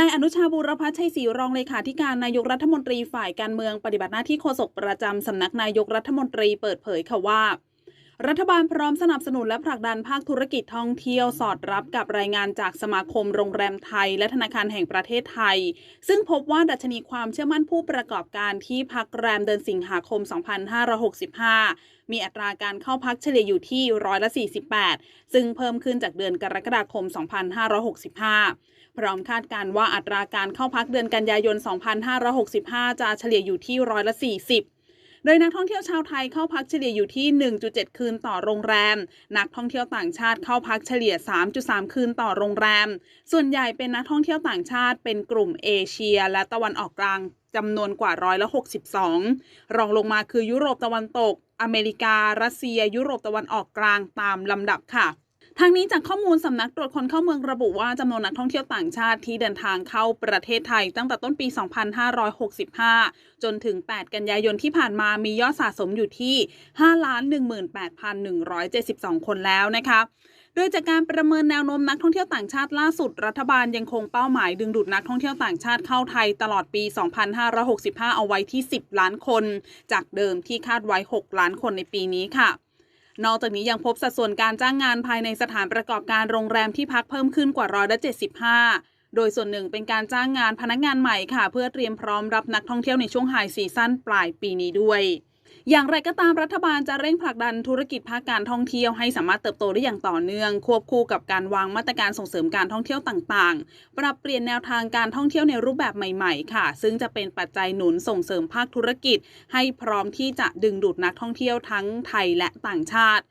นายอนุชาบูรพัชชัยศรีรองเลขาธิการนายกรัฐมนตรีฝ่ายการเมืองปฏิบัติหน้าที่โฆษกประจำสำนักนายกรัฐมนตรีเปิดเผยค่ะว่า รัฐบาลพร้อมสนับสนุนและผลักดันภาคธุรกิจท่องเที่ยวสอดรับกับรายงานจากสมาคมโรงแรมไทย และธนาคารแห่งประเทศไทย ซึ่งพบว่าดัชนีความเชื่อมั่นผู้ประกอบการที่พักแรมเดือนสิงหาคม 2565 มีอัตราการเข้าพักเฉลี่ยอยู่ที่ร้อยละ 48 ซึ่งเพิ่มขึ้นจากเดือนกรกฎาคม 2565 พร้อมคาดการณ์ว่าอัตราการเข้าพักเดือนกันยายน 2565 จะเฉลี่ยอยู่ที่ร้อยละ 40 โดยนักท่องเที่ยวชาวไทยเข้าพักเฉลี่ยอยู่ที่ 1.7 คืนต่อโรงแรม นักท่องเที่ยวต่างชาติเข้าพักเฉลี่ย 3.3 คืนต่อโรงแรม ส่วนใหญ่เป็นนักท่องเที่ยวต่างชาติเป็นกลุ่มเอเชีย และตะวันออกกลางจำนวนกว่าร้อยละ62 รองลงมาคือยุโรปตะวันตก อเมริกา รัสเซีย ยุโรปตะวันออกกลางตามลำดับค่ะ ทางนี้จากข้อมูลสำนักตรวจคนเข้าเมืองระบุว่าจำนวนนักท่องเที่ยวต่างชาติที่เดินทางเข้าประเทศไทยตั้งแต่ต้นปี 2565 จนถึง 8 กันยายนที่ผ่านมามียอดสะสมอยู่ที่ 5,18,172 คนแล้วนะคะโดยจากการประเมินแนวโน้มนักท่องเที่ยวต่างชาติล่าสุด รัฐบาลยังคงเป้าหมายดึงดูดนักท่องเที่ยวต่างชาติเข้าไทยตลอดปี 2565 เอาไว้ที่ 10 ล้านคน จากเดิมที่คาดไว้ 6 ล้านคนในปีนี้ค่ะ นอกจากนี้ยังพบสัดส่วนการจ้างงานภายในสถานประกอบการโรงแรมที่พักเพิ่มขึ้นกว่าร้อยละ75 โดยส่วนหนึ่งเป็นการจ้างงานพนักงานใหม่ค่ะ เพื่อเตรียมพร้อมรับนักท่องเที่ยวในช่วงไฮซีซั่นปลายปีนี้ด้วย อย่างไรก็ตามรัฐบาลจะเร่งผลักดันธุรกิจภาคการท่องเที่ยวให้สามารถเติบโตได้อย่างต่อเนื่อง ควบคู่กับการวางมาตรการส่งเสริมการท่องเที่ยวต่างๆ ปรับเปลี่ยนแนวทางการท่องเที่ยวในรูปแบบใหม่ ๆ ค่ะ ซึ่งจะเป็นปัจจัยหนุนส่งเสริมภาคธุรกิจ ให้พร้อมที่จะดึงดูดนักท่องเที่ยวทั้งไทยและต่างชาติ